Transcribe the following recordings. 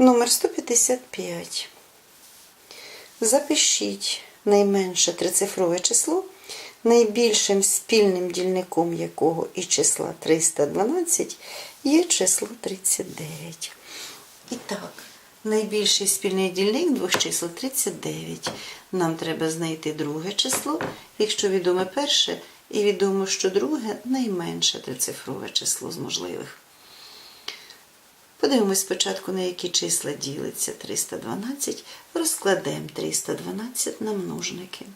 Номер 155. Запишіть найменше трицифрове число, найбільшим спільним дільником якого із числа 312 є число 39. І так, найбільший спільний дільник двох чисел 39. Нам треба знайти друге число, якщо відоме перше, і відомо, що друге найменше трицифрове число з можливих. Подивимось спочатку, на які числа ділиться 312. Розкладемо 312 на множники.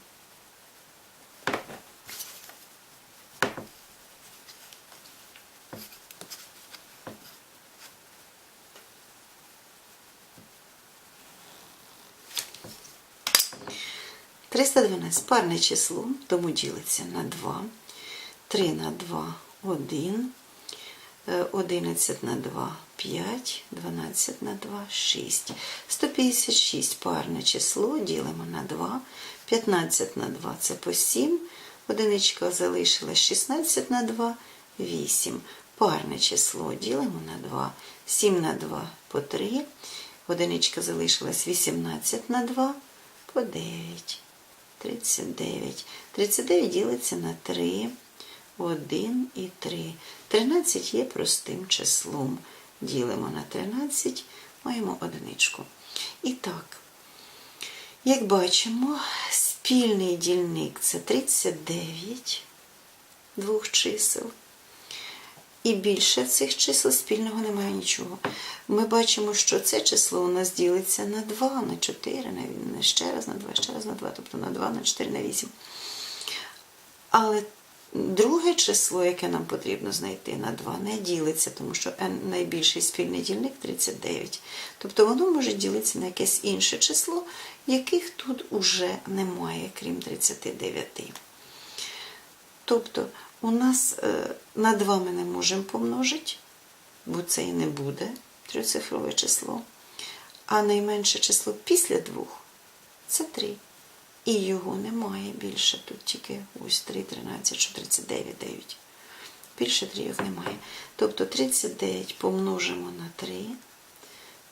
Триста дванадцять парне число, тому ділиться на 2. 3 на 2 1. 11 на 2 5, 12 на 2 6. 156 парне число ділимо на 2, 15 на 2 це по 7, одиничка залишилась 16 на 2, 8. Парне число ділимо на 2, 7 на 2 по 3, одиничка залишилась 18 на 2 по 9. 39. 39 ділиться на 3. 1 і 3. 13 є простим числом. Ділимо на 13, маємо одиничку. І так, як бачимо, спільний дільник це 39 двох чисел. І більше цих чисел спільного немає нічого. Ми бачимо, що це число у нас ділиться на 2, на 4, на, ще раз на 2, ще раз на 2, тобто на 2, на 4, на 8. Але друге число, яке нам потрібно знайти на 2, не ділиться, тому що n найбільший спільний дільник 39. Тобто воно може ділитися на якесь інше число, яких тут уже немає, крім 39. Тобто у нас е, на 2 ми не можемо помножити, бо це і не буде трьохцифрове число. А найменше число після 2 це 3. І його немає більше. Тут тільки ось 3, 13, що 39 дають. Більше трійок немає. Тобто 39 помножимо на 3.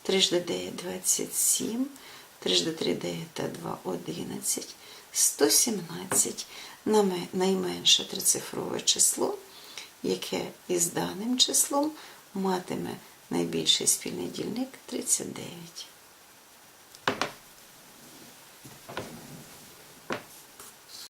3 жди 9 27. 3 жди 3 9 та 2 11. 117 найменше трицифрове число, яке із даним числом матиме найбільший спільний дільник 39.